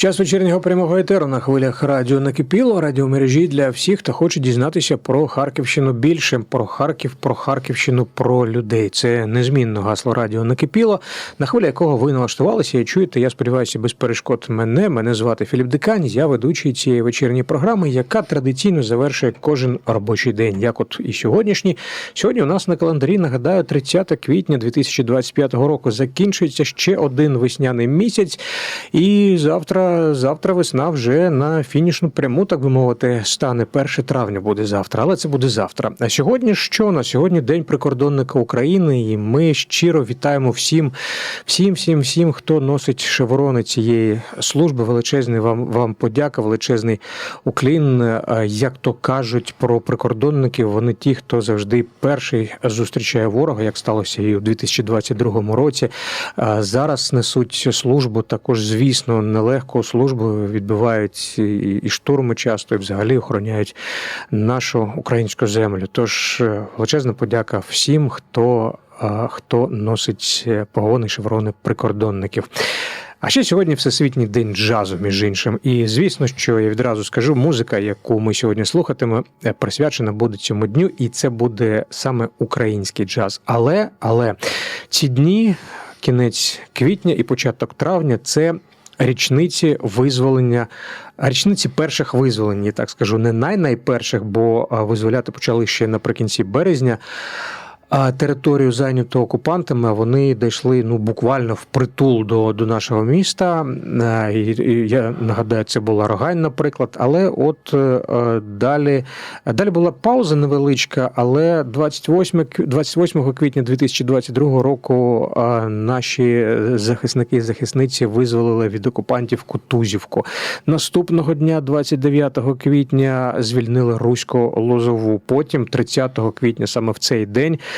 Час вечірнього прямого етеру на хвилях радіо накипіло, радіомережі для всіх, хто хоче дізнатися про Харківщину більше, про Харків, про Харківщину, про людей. Це незмінно гасло радіо накипіло, на хвилі якого ви налаштувалися і чуєте. Я сподіваюся, без перешкод мене. Мене звати Філіп Дикань. Я ведучий цієї вечірньої програми, яка традиційно завершує кожен робочий день, як от і сьогоднішній. Сьогодні у нас на календарі нагадаю 30 квітня 2025 року. Закінчується ще один весняний місяць, і завтра. Завтра весна вже на фінішну пряму, так би мовити, стане 1 травня буде завтра, але це буде завтра. А сьогодні що? На сьогодні День прикордонника України, і ми щиро вітаємо всім, всім, всім, всім, хто носить шеврони цієї служби. Величезний вам вам подяка, величезний уклін. Як то кажуть про прикордонників, вони ті, хто завжди перший зустрічає ворога, як сталося і у 2022 році. Зараз несуть службу також, звісно, нелегко службу відбивають і, штурми часто, і взагалі охороняють нашу українську землю. Тож е, величезна подяка всім, хто, е, хто носить е, погони шеврони прикордонників. А ще сьогодні Всесвітній день джазу, між іншим. І звісно, що я відразу скажу, музика, яку ми сьогодні слухатиме, присвячена буде цьому дню, і це буде саме український джаз. Але, але ці дні, кінець квітня і початок травня, це річниці визволення, річниці перших визволень, я так скажу, не най-найперших, бо визволяти почали ще наприкінці березня. Територію зайняту окупантами вони дійшли ну буквально впритул до, до нашого міста. Е, І, я нагадаю, це була Рогань, наприклад. Але от е, далі, далі була пауза невеличка, але 28, кв- 28 квітня 2022 року е, наші захисники і захисниці визволили від окупантів Кутузівку. Наступного дня, 29 квітня, звільнили Руську Лозову. Потім, 30 квітня, саме в цей день.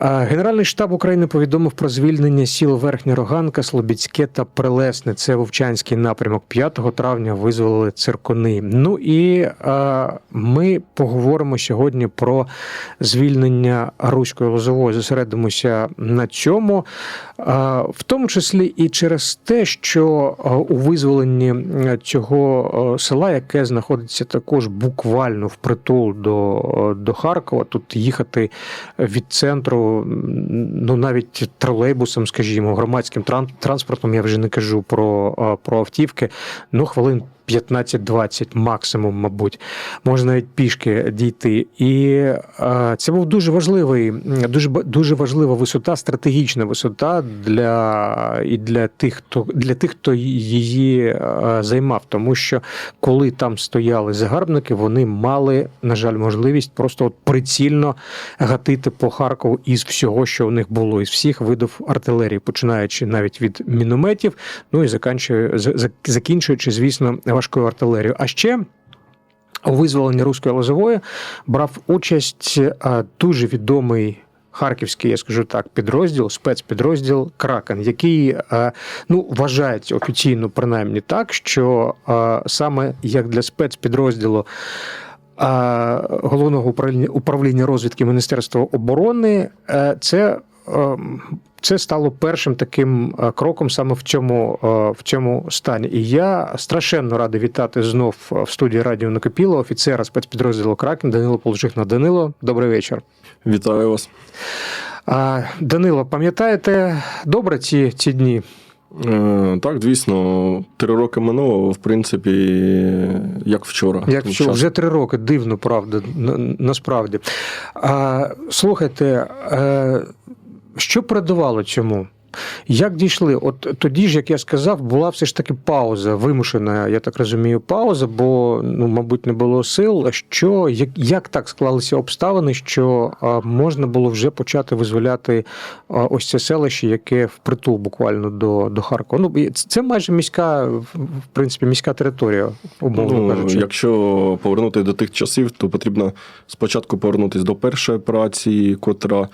Генеральний штаб України повідомив про звільнення сіл Верхня Роганка, Слобідське та Прелесне. Це Вовчанський напрямок. 5 травня визволили циркуни. Ну і а, ми поговоримо сьогодні про звільнення Руської Лозової. Зосередимося на цьому, а, в тому числі і через те, що у визволенні цього села, яке знаходиться також буквально впритул до, до Харкова, тут їхати від центру, ну навіть тролейбусом, скажімо, громадським транспортом, я вже не кажу про, про автівки, ну хвилин 15-20 максимум, мабуть, можна навіть пішки дійти. І е, це був дуже важливий, дуже дуже важлива висота, стратегічна висота для і для тих, хто для тих, хто її е, займав. Тому що коли там стояли загарбники, вони мали, на жаль, можливість просто от прицільно гатити по Харкову із всього, що у них було, із всіх видів артилерії, починаючи навіть від мінометів, ну і закінчуючи, звісно, важкою артилерією. А ще. У визволенні Руської Лозової брав участь дуже відомий харківський, я скажу так, підрозділ, спецпідрозділ Кракен, який е, ну, вважається офіційно, принаймні так, що е, саме як для спецпідрозділу е, головного управління розвідки Міністерства оборони, е, це. Е, Це стало першим таким е, кроком саме в цьому, е, в цьому стані. І я страшенно радий вітати знов в студії Радіо Накопіло офіцера спецпідрозділу Кракен Данило Полжихна. Данило, добрий вечір. Вітаю вас. Данило, пам'ятаєте добре ці, ці дні? Е, так, звісно, три роки минуло, в принципі, як вчора. Як Час- вже три роки, дивно, правда, на- насправді. Слухайте, е, що передувало цьому? Як дійшли? От тоді ж, як я сказав, була все ж таки пауза, вимушена, я так розумію, пауза, бо, ну, мабуть, не було сил. Що, як, як так склалися обставини, що а, можна було вже почати визволяти а, ось це селище, яке впритул буквально до, до Харкова? Ну, це- майже міська, в в принципі, міська територія, умовно Ну, кажучи. якщо повернути до тих часів, то потрібно спочатку повернутися до першої операції, котра.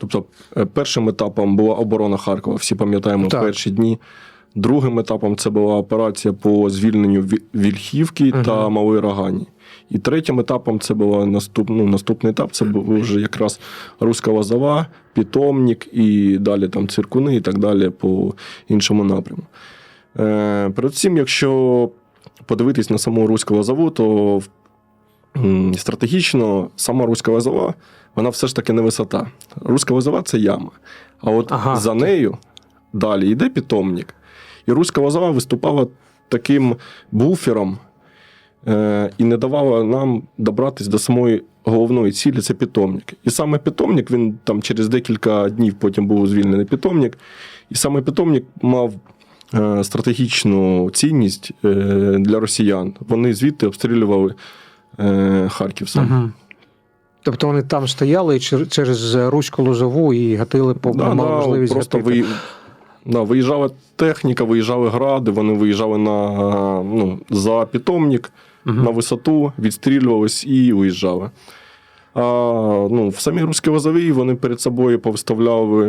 Тобто, е, першим етапом була оборона Харкова, всі пам'ятаємо Так. перші дні. Другим етапом це була операція по звільненню Вільхівки Мгм. та Малої Рогані. І третім етапом це був наступ, ну, наступний етап, це був вже якраз Руська Лозова, Питомник і далі там циркуни і так далі по іншому напряму. Е, перед цим, якщо подивитись на саму Руську Лозову, то стратегічно сама Руська Лозова, вона все ж таки не висота. Руська Лозова це яма. А от Ага. за нею далі йде питомник. І Руська Лозова виступала таким буфером е, і не давала нам добратись до самої головної цілі це питомник. І саме питомник, він там через декілька днів потім був звільнений питомник. І саме питомник мав е, стратегічну цінність е, для росіян. Вони звідти обстрілювали е, Харків сам. Угу. Тобто вони там стояли і через Руську Лозову і гатили по Да, мали да, можливість просто гатити. ви, да, виїжджала техніка, виїжджали гради, вони виїжджали на, ну, за питомник, Мгм. на висоту, відстрілювались і виїжджали. А ну, в самій Руській Лозовій вони перед собою повиставляли,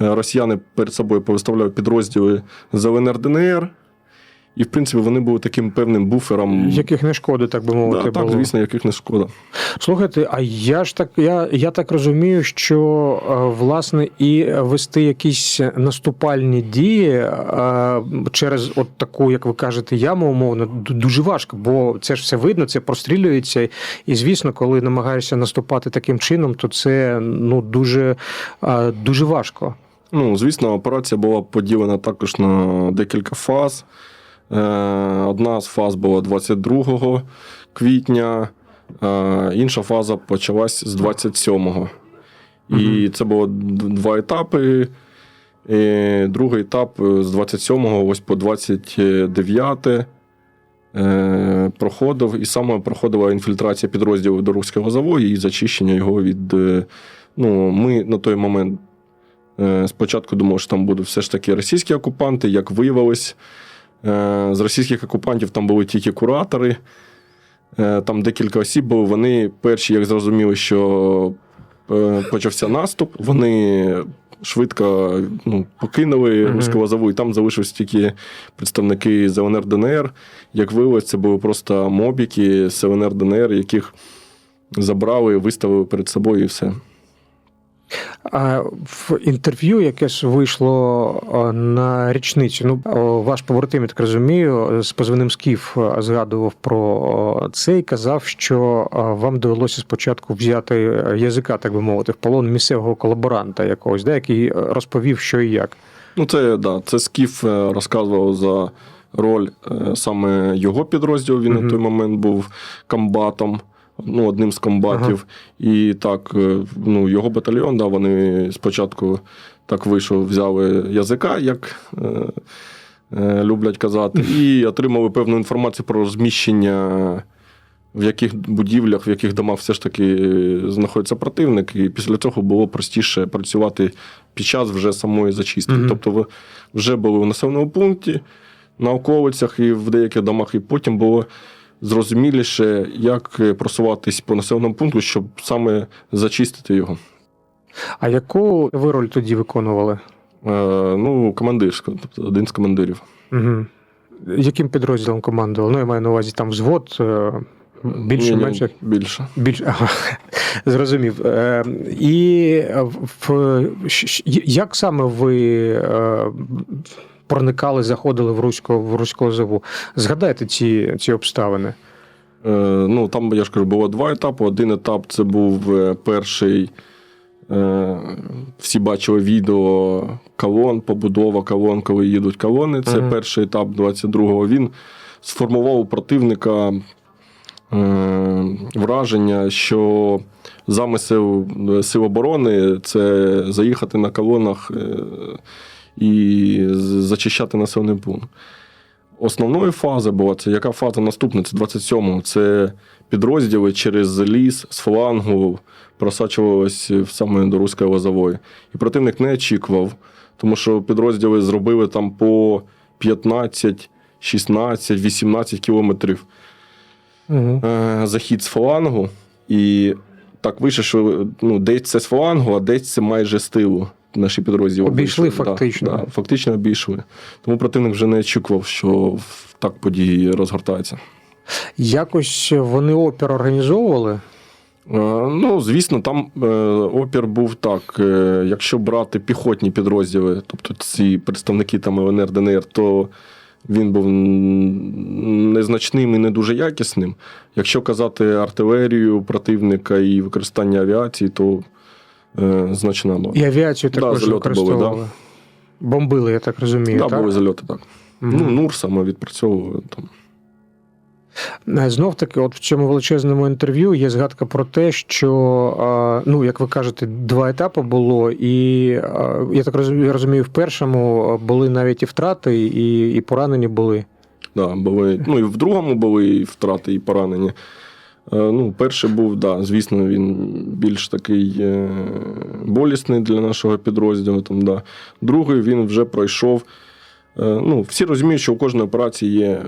е, росіяни перед собою повиставляли підрозділи з ЛНР ДНР. І, в принципі, вони були таким певним буфером. Яких не шкоди, так би мовити, да, так, було. звісно, яких не шкода. Слухайте, а я ж так, я, я так розумію, що е, власне і вести якісь наступальні дії е, через от таку, як ви кажете, яму умовно, дуже важко, бо це ж все видно, це прострілюється. І звісно, коли намагаєшся наступати таким чином, то це ну дуже, е, дуже важко. Ну, звісно, операція була поділена також на декілька фаз. Е, Одна з фаз була 22 квітня, е, інша фаза почалась з 27-го. І це було два етапи. І другий етап е, з 27-го ось по 29 е, проходив, і саме проходила інфільтрація підрозділів до Руського заводу і зачищення його від. Ну, ми на той момент Спочатку думав, що там будуть все ж таки російські окупанти, як виявилось, з російських окупантів там були тільки куратори. Е, Там декілька осіб було. Вони перші, як зрозуміли, що е, почався наступ, вони швидко ну, покинули Лозову, і там залишились тільки представники з ЛНР ДНР. Як виявилось, це були просто мобіки з ЛНР ДНР, яких забрали, виставили перед собою і все. А в інтерв'ю, яке ж вийшло на річницю, ну ваш побратим, я так розумію, з позивним Скіф згадував про це і казав, що вам довелося спочатку взяти е, язика, так би мовити, в полон місцевого колаборанта якогось, да, який е, розповів, що і як. Ну, це да, це Скіф е, розказував за роль е, саме його підрозділу. Він на той момент був комбатом, ну, одним з комбатів. І так, е, ну, його батальйон, да, вони спочатку так вийшов, взяли язика, як е, е, люблять казати, і отримали певну інформацію про розміщення. В яких будівлях, в яких домах все ж таки е, знаходиться противник, і після цього було простіше працювати під час вже самої зачистки. Мгм. Тобто ви вже були в населеному пункті, на околицях і в деяких домах, і потім було зрозуміліше, як е, просуватись по населеному пункту, щоб саме зачистити його. А яку ви роль тоді виконували? Е, ну, командирську, тобто один з командирів. Угу. Яким підрозділом командували? Ну, я маю на увазі там взвод, е, більше, Ні-ні, менше. Більше. Більш ага, зрозумів. Е, і в, як саме ви е, проникали, заходили в Руську в Руську Лозову? Згадайте ці, ці обставини. Е, ну, там, я ж кажу, було два етапи. Один етап це був е, перший. е, Всі бачили відео колон, побудова колон, коли їдуть колони. Це Мгм. перший етап 22-го. Він сформував у противника е, враження, що замисел сил оборони це заїхати на колонах і зачищати населений пункт. Основною фазою була це яка фаза наступна? Це 27-го. Це підрозділи через ліс з флангу просачувалися в саме до Руської лозової. І противник не очікував, тому що підрозділи зробили там по 15, 16, 18 кілометрів Угу. захід з флангу. І так вийшло, що ну, десь це з флангу, а десь це майже з тилу. Наші підрозділи Обійшли вийшли. Фактично. Да, фактично обійшли. Тому противник вже не очікував, що так події розгортаються. Якось вони опір організовували. Е, Ну, звісно, там е, опір був так. е, Якщо брати піхотні підрозділи, тобто ці представники там ЛНР, ДНР, то він був незначним і не дуже якісним. Якщо казати артилерію противника і використання авіації, то е, значна була. І авіацію Да, також зальоти були, використовували. Бомбили, я так розумію. Да, так? були зальоти, так. Мгм. Ну, НУР саме відпрацьовували там. Знов таки, от в цьому величезному інтерв'ю є згадка про те, що ну, як ви кажете, два етапи було, і я так розумію, розумію, в першому були навіть і втрати, і, і поранені були. Да, були, ну і в другому були і втрати, і поранені. Е, Ну, перший був, да, звісно, він більш такий е, болісний для нашого підрозділу. Там, да. Другий він вже пройшов. Е, Ну, всі розуміють, що у кожної операції є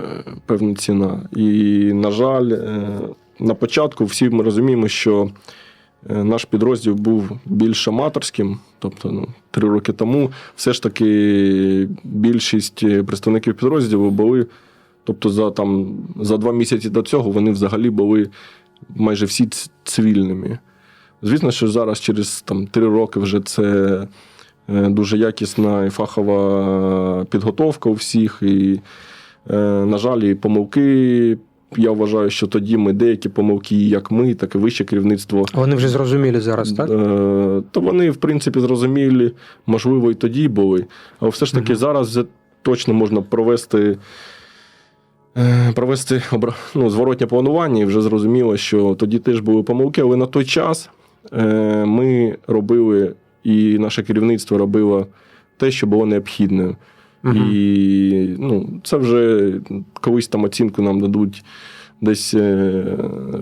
певна ціна. І, на жаль, на початку всі ми розуміємо, що наш підрозділ був більш аматорським. Тобто, ну, три роки тому все ж таки більшість представників підрозділу були Тобто за, там, за два місяці до цього вони взагалі були майже всі цивільними. Звісно, що зараз, через там, три роки, вже це е, дуже якісна і фахова підготовка у всіх. І, е, на жаль, і помилки. Я вважаю, що тоді ми деякі помилки, як ми, так і вище керівництво. Вони вже зрозуміли зараз, так? Е, То вони, в принципі, зрозумілі, можливо, і тоді були. Але все ж таки Мгм. зараз вже точно можна провести. Е, Провести ну, зворотнє планування, і вже зрозуміло, що тоді теж були помилки, але на той час е, ми робили, і наше керівництво робило те, що було необхідним. Мгм. І ну, це вже колись там оцінку нам дадуть десь е,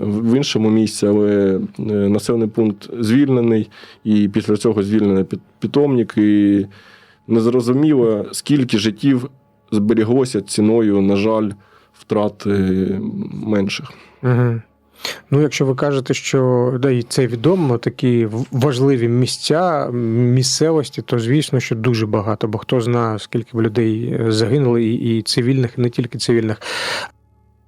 в іншому місці, але населений пункт звільнений, і після цього звільнений питомник. І незрозуміло, скільки життів зберіглося ціною, на жаль, втрат менших. Угу. Ну, якщо ви кажете, що да, і це відомо, такі важливі місця, місцевості, то звісно, що дуже багато, бо хто знає, скільки б людей е, загинули, і, і цивільних, і не тільки цивільних.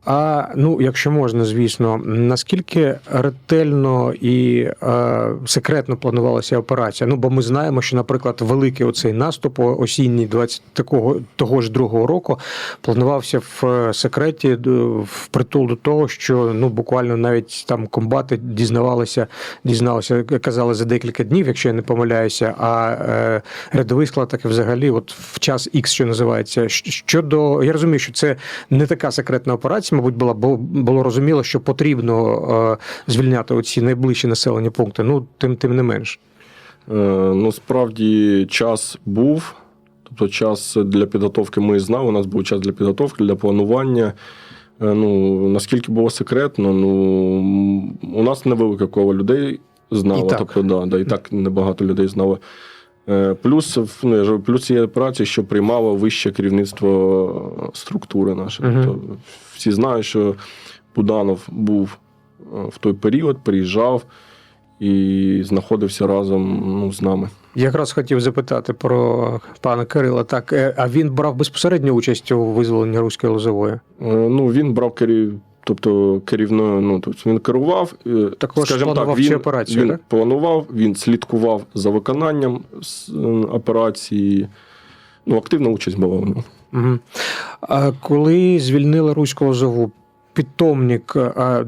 А ну, якщо можна, звісно, наскільки ретельно і е, секретно планувалася операція? Ну, бо ми знаємо, що, наприклад, великий оцей наступ осінній 20 такого того ж другого року планувався в е, секреті в притул до того, що ну буквально навіть там комбати дізнавалися, дізналися, казали за декілька днів, якщо я не помиляюся. А е, рядовий склад так і взагалі, от в час X, що називається. Щодо я розумію, що це не така секретна операція, мабуть, була, бо було розуміло, що потрібно е, звільняти оці найближчі населені пункти. Ну тим тим не менш. Е, Ну, справді, час був. Тобто, час для підготовки ми знали. У нас був час для підготовки, для планування. Е, Ну, наскільки було секретно, ну, у нас невелика кола людей знало. І так. Тобто, да, да, і так небагато людей знало. Плюс, ну, я ж плюс є праця, що приймало вище керівництво структури нашої. Мгм. Всі знають, що Буданов був е, в той період, приїжджав і знаходився разом ну, з нами. Якраз хотів запитати про пана Кирила. Так, е, а він брав безпосередню участь у визволенні руської лозової? Е, Ну, він брав керів... тобто, керівною, ну, тобто він керував. Також скажімо планував так, він, операцію, він так? планував, він слідкував за виконанням операції. Ну, активна участь була у нього. Угу. А коли звільнили руську лозову, питомник, а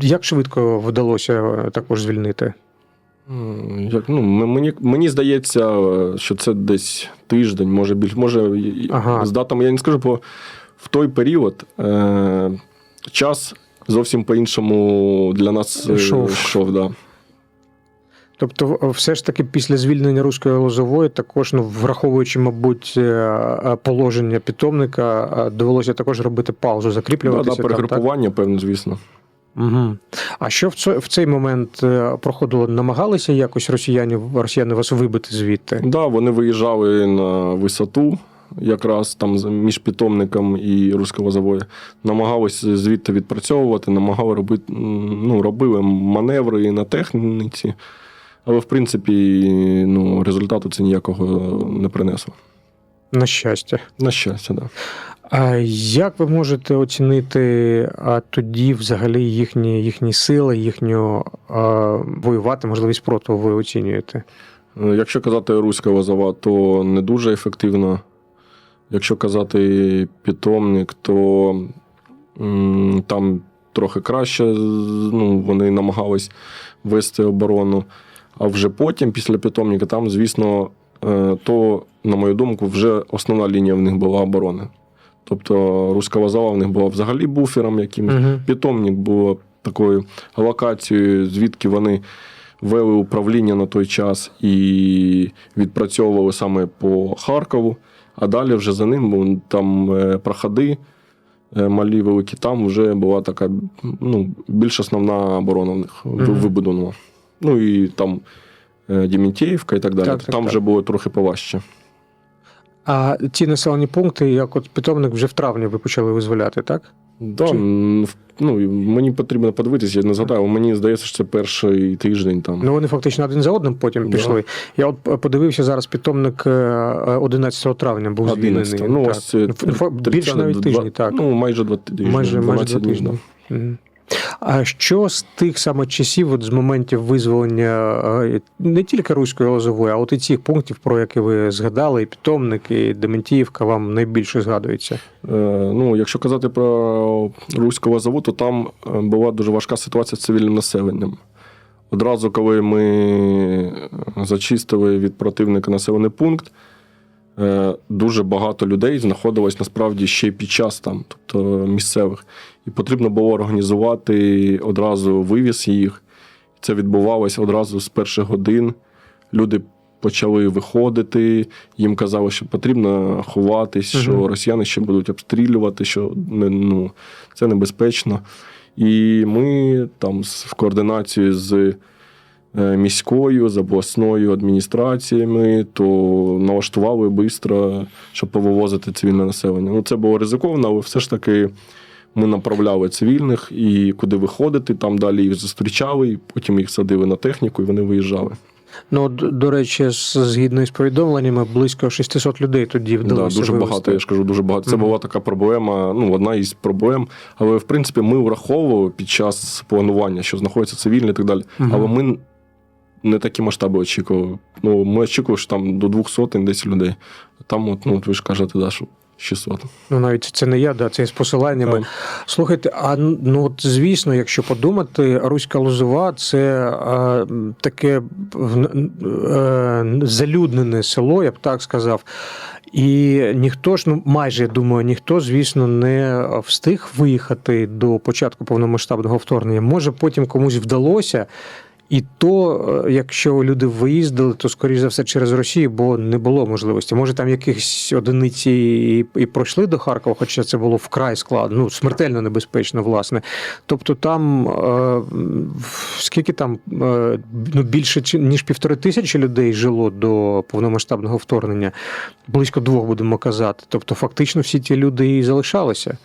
як швидко вдалося також звільнити? Як, ну, мені, мені здається, е, що це десь тиждень, може більше. Може, Ага. з датами я не скажу, бо в той період е, час зовсім по-іншому для нас е, Йшов. йшов да. Тобто, все ж таки після звільнення руської лозової, також ну, враховуючи, мабуть, е, е, положення питомника, е, довелося також робити паузу, закріплюватися. да, перегрупування, певно, звісно. Угу. А що в цей, в цей момент е, проходило? Намагалися якось росіяни, росіяни вас вибити звідти? Да, вони виїжджали на висоту, якраз там між питомником і руського заводу. Намагалися звідти відпрацьовувати, намагали робити, ну, робили маневри на техніці. Але, в принципі, ну, результату це ніякого не принесло. На щастя. На щастя, да. А як ви можете оцінити а, тоді взагалі їхні, їхні сили, їхню а, воювати, можливість спротиву ви оцінюєте? Е, Якщо казати руська вазова, то не дуже ефективно. Якщо казати питомник, то там трохи краще ну, вони намагались вести оборону. А вже потім, після питомника, там, звісно, е, то, на мою думку, вже основна лінія в них була оборони. Тобто руська вазова в них була взагалі буфером якимось. Угу. Питомник було такою локацією, звідки вони вели управління на той час і відпрацьовували саме по Харкову. А далі вже за ним бо там е, проходи е, малі великі, там вже була така ну, більш основна оборона в них mm вибудована. Ну і там е, і так далі. Так, так, там так. вже було трохи поважче. А ці населені пункти, як от питомник, вже в травні ви почали визволяти, так? Да, Чи- ну, мені потрібно подивитися, я не згадаю, мені здається, що це перший тиждень там. Ну вони фактично один за одним потім Да. пішли. Я от подивився зараз питомник е, 11 травня був 11. звільнений. Ну, так. ось Більше навіть тижні, так. Ну, майже два тижні. майже, майже два тижні. Мгм. А що з тих саме часів, от з моментів визволення е, не тільки Руської Лозової, а от і цих пунктів, про які ви згадали, і питомник, і Дементіївка вам найбільше згадується? Е, ну, якщо казати про Руського заводу, то там е, була дуже важка ситуація з цивільним населенням. Одразу, коли ми зачистили від противника населений пункт, е, дуже багато людей знаходилось насправді ще й під час там, тобто місцевих. І потрібно було організувати одразу вивіз їх. Це відбувалося одразу з перших годин. Люди почали виходити, їм казали, що потрібно ховатись, Мгм. що росіяни ще будуть обстрілювати, що не- ну, це небезпечно. І ми там в координації з е, міською, з обласною адміністраціями, то налаштували швидко, щоб повивозити цивільне населення. Ну, це було ризиковано, але все ж таки ми направляли цивільних і куди виходити, там далі їх зустрічали, і потім їх садили на техніку, і вони виїжджали. Ну, до речі, згідно із повідомленнями, близько 600 людей тоді Да, дуже вивезти. багато, я ж кажу, дуже багато. Це Мгм. була така проблема, ну, одна із проблем. Але, в принципі, ми враховували під час планування, що знаходяться цивільні і так далі. Мгм. Але ми не такі масштаби очікували. Ну, ми очікували, що там до двох сотень десь людей. Там, от, ну, ви ж кажете, да, що 600. Ну, навіть це не я, да, це з посиланнями. Так. Слухайте, а ну от звісно, якщо подумати, Руська Лозова це е, таке в- е, залюднене село, я б так сказав. І ніхто ж, ну майже я думаю, ніхто, звісно, не встиг виїхати до початку повномасштабного вторгнення. Може, потім комусь вдалося. І то, е, якщо люди виїздили, то скоріш за все через Росію, бо не було можливості. Може, там якихось одиниці і, і пройшли до Харкова, хоча це було вкрай складно, ну смертельно небезпечно, власне. Тобто, там е, скільки там е, ну, більше ніж півтори тисячі людей жило до повномасштабного вторгнення, близько двох будемо казати. Тобто, фактично, всі ті люди і залишалися.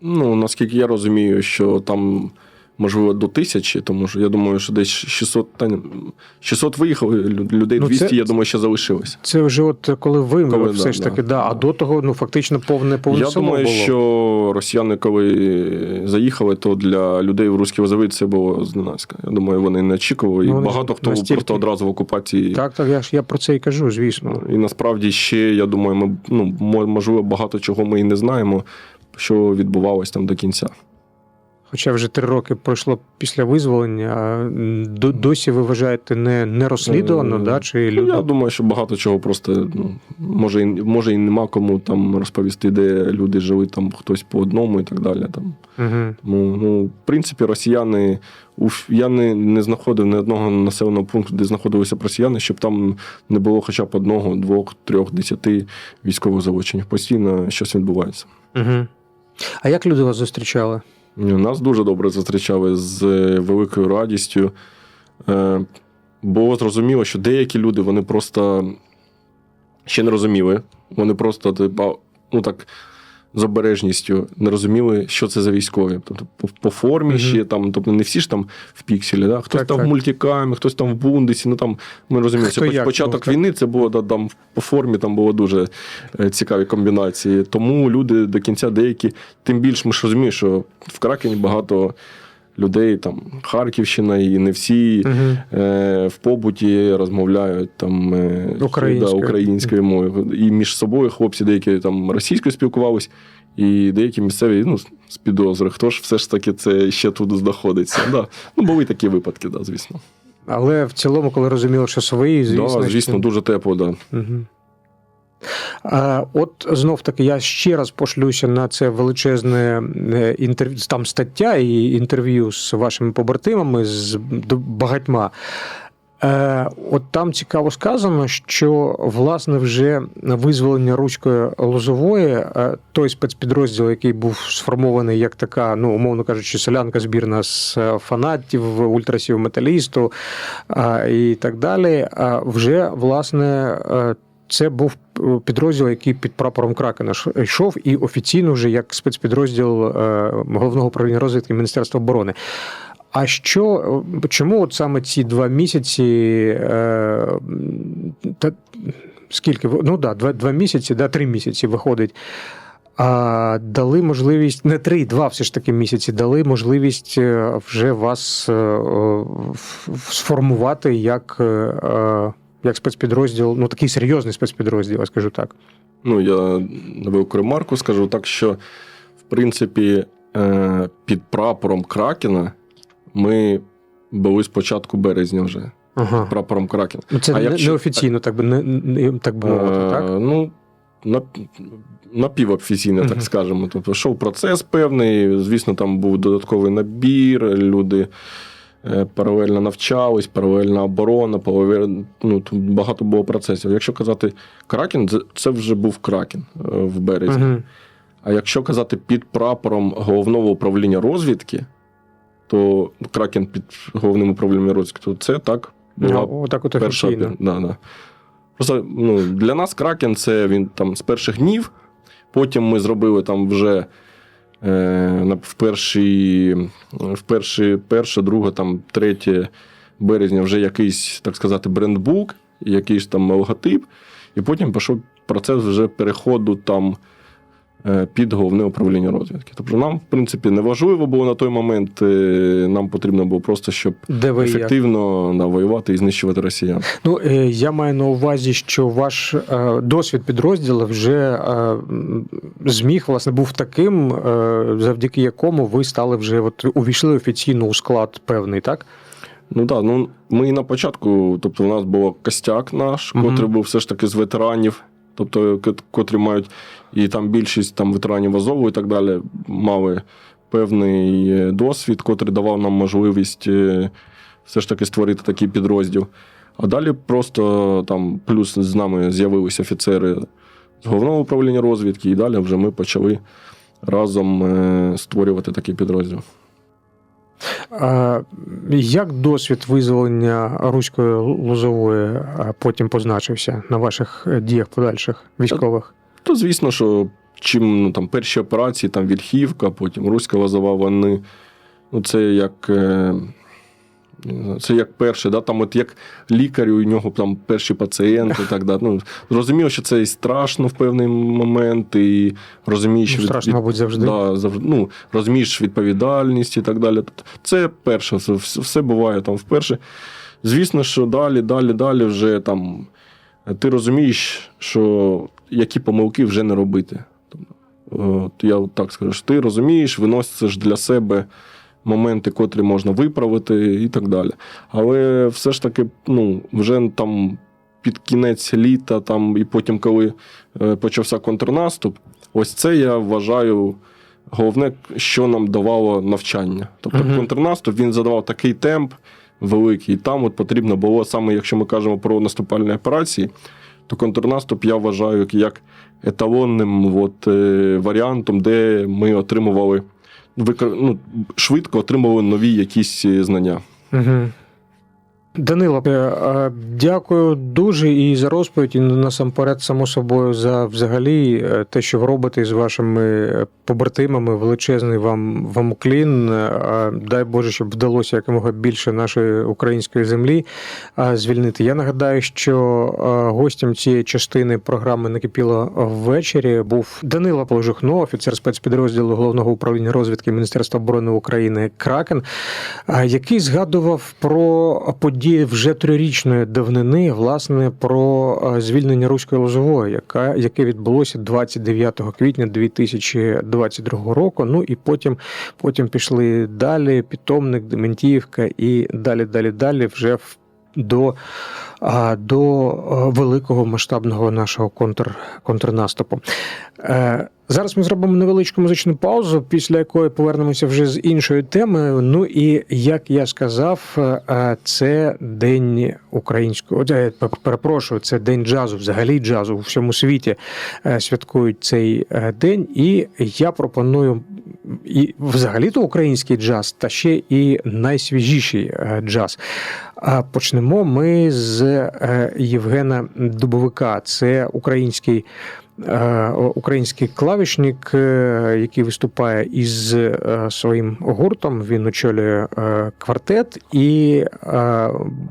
Ну, наскільки я розумію, що там. Можливо, до тисячі, тому що я думаю, що десь 600, та, ні, 600 виїхали, лю- людей Ну, 200, це- я думаю, ще залишилось. Це вже от коли ви Коли, все да, ж таки, да, а до того ну фактично повне повне Я село думаю, було. що росіяни, коли заїхали, то для людей в Руській Возові це було зненацька. Я думаю, вони не очікували. Ну, і багато хто настільки- просто одразу в окупації. Так, так, я ж я про це і кажу, звісно. І насправді ще, я думаю, ми ну, мо- можливо, багато чого ми і не знаємо, що відбувалось там до кінця. Хоча вже три роки пройшло після визволення, а до- досі ви вважаєте не, не розслідувано, Е, да? Чи Ну, люди. я думаю, що багато чого просто ну, може, може і нема кому там розповісти, де люди жили, там хтось по одному і так далі. Там. Угу. Ну, ну, в принципі, росіяни. Я не, не знаходив ні одного населеного пункту, де знаходилися б росіяни, щоб там не було хоча б одного, двох, трьох, десяти військових залучень. Постійно щось відбувається. Угу. А як люди вас зустрічали? Нас дуже добре зустрічали з е, великою радістю. Е, Було зрозуміло, що деякі люди вони просто ще не розуміли. Вони просто, типа, ну так, з обережністю, не розуміли, що це за військові. Тобто по, формі угу. ще там, тобто не всі ж там в пікселі, да? хтось Так, там так. в мультикамі, хтось там в бундесі. Ну там ми розуміємо, Хто як початок був, війни це було да, там по формі, там було дуже е, цікаві комбінації. Тому люди до кінця деякі, тим більше ми ж розуміємо, що в Кракені багато людей, там Харківщина, і не всі Мгм. е, в побуті розмовляють там е, Українською. Да, українською мовою. І між собою хлопці деякі там російською спілкувались, і деякі місцеві ну, з підозри. Хто ж все ж таки це ще тут знаходиться? Да. Ну, були такі випадки, да, звісно. Але в цілому, коли розуміли, що свої, звісно. да, звісно, що- дуже тепло, да. Мгм. От знов таки я ще раз пошлюся на це величезне е, інтерв'ю, там стаття і інтерв'ю з вашими побратимами, з багатьма. Е, от там цікаво сказано, що власне вже визволення Руської Лозової, е, той спецпідрозділ, який був сформований як така, ну умовно кажучи, селянка збірна з фанатів, ультрасів металісту і так далі, вже власне. Це був е, підрозділ, який під прапором Кракена йшов, і офіційно вже як спецпідрозділ е, головного управління розвідки Міністерства оборони. А що е, чому от саме ці два місяці? Та, скільки ну да, два, два місяці, да, три місяці виходить. А дали можливість не три, два все ж таки місяці, дали можливість вже вас сформувати як, як спецпідрозділ, ну такий серйозний спецпідрозділ, я скажу так. Ну, я навив ремарку, скажу так, що в принципі е, під прапором Кракена ми були з початку березня вже. Ага. Прапором Кракена. Ну, Це А не, якщо- неофіційно, так би не, не так би мовити, Е, так? Ну, на- напівофіційно, Мгм. так скажемо. Тобто, йшов процес певний. Звісно, там був додатковий набір, люди паралельно навчались, паралельна оборона, паралель- ну, тут багато було процесів. Якщо казати Кракен, це- вже був Кракен е, в березні. Угу. А якщо казати під прапором головного управління розвідки, то Кракен під головним управлінням розвідки, то це так була Отак от перша да, да. Просто ну, для нас Кракен це він там з перших днів. Потім ми зробили там вже е, в перші, в перші, перше, друге, там, третє березня вже якийсь, так сказати, брендбук, якийсь там логотип. І потім пішов процес вже переходу там е, під головне управління розвідки. Тобто нам, в принципі, не важливо було на той момент. е, Нам потрібно було просто, щоб Де ви як? ефективно навоювати і знищувати росіян. Ну, е, я маю на увазі, що ваш е, досвід підрозділу вже е, зміг, власне, був таким, е, завдяки якому ви стали вже от, увійшли офіційно у склад певний, так? Ну так, ну ми і на початку, тобто, у нас був костяк наш, Мгм. котрий був все ж таки з ветеранів, тобто, котрі мають, і там більшість там ветеранів Азову і так далі, мали певний е, досвід, котрий давав нам можливість е, все ж таки створити такий підрозділ. А далі просто там плюс з нами з'явилися офіцери з головного управління розвідки, і далі вже ми почали разом е, створювати такий підрозділ. Як досвід визволення Руської Лозової потім позначився на ваших е, діях подальших військових? То звісно, що чим ну, там, перші операції, там Вільхівка, потім Руська лозова, вони. Ну, це як. Це як перше, да? там от як лікар, у нього там перші пацієнти і так далі. Ну, зрозуміло, що це і страшно в певний момент, і розумієш, Ну, страшно, від- мабуть, завжди. Да, завжди, ну, розумієш відповідальність і так далі. Тобто Це перше, все, буває там вперше. Звісно, що далі, далі, далі вже там ти розумієш, що які помилки вже не робити. От, я так скажу, що ти розумієш, виносиш для себе моменти, котрі можна виправити, і так далі. Але все ж таки, ну, вже там під кінець літа, там, і потім, коли е, почався контрнаступ, ось це я вважаю. Головне, що нам давало навчання. Тобто Мгм. контрнаступ він задавав такий темп великий, і там от потрібно було саме, якщо ми кажемо про наступальні операції, то контрнаступ я вважаю як- еталонним от, е, варіантом, де ми отримували ну, швидко отримували нові якісь е, знання. Угу. Данило, е, е, дякую дуже і за розповідь, і насамперед, само собою, за взагалі е, те, що ви робите з вашими побратимами. Величезний вам вам уклін. Е, Дай Боже, щоб вдалося якомога більше нашої української землі е, звільнити. Я нагадаю, що е, гостем цієї частини програми накипіло ввечері був Данило Положухно, офіцер спецпідрозділу головного управління розвідки Міністерства оборони України Кракен, е, який згадував про події вже трирічної давнини, власне, про е, звільнення руської лозової, яка яке відбулося 29 квітня 2022 року. Ну і потім, потім пішли далі. Питомник, Дементіївка і далі, далі, далі вже в. До, до е, великого масштабного нашого контр, контрнаступу. Зараз ми зробимо невеличку музичну паузу, після якої повернемося вже з іншої теми. Ну і як я сказав, е, це день українського е, перепрошую, це день джазу, взагалі джазу у всьому світі е, святкують цей день. І я пропоную і взагалі-то український джаз, та ще і найсвіжіший джаз. А почнемо ми з Євгена Дубовика. Це український. Е, Український клавішник, е, який виступає із е, своїм гуртом, він очолює квартет, і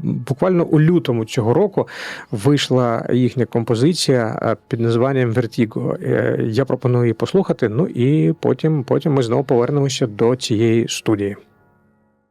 буквально у лютому цього року вийшла їхня композиція під названням Вертіго. Я пропоную її послухати. Ну і потім, потім ми знову повернемося до цієї студії.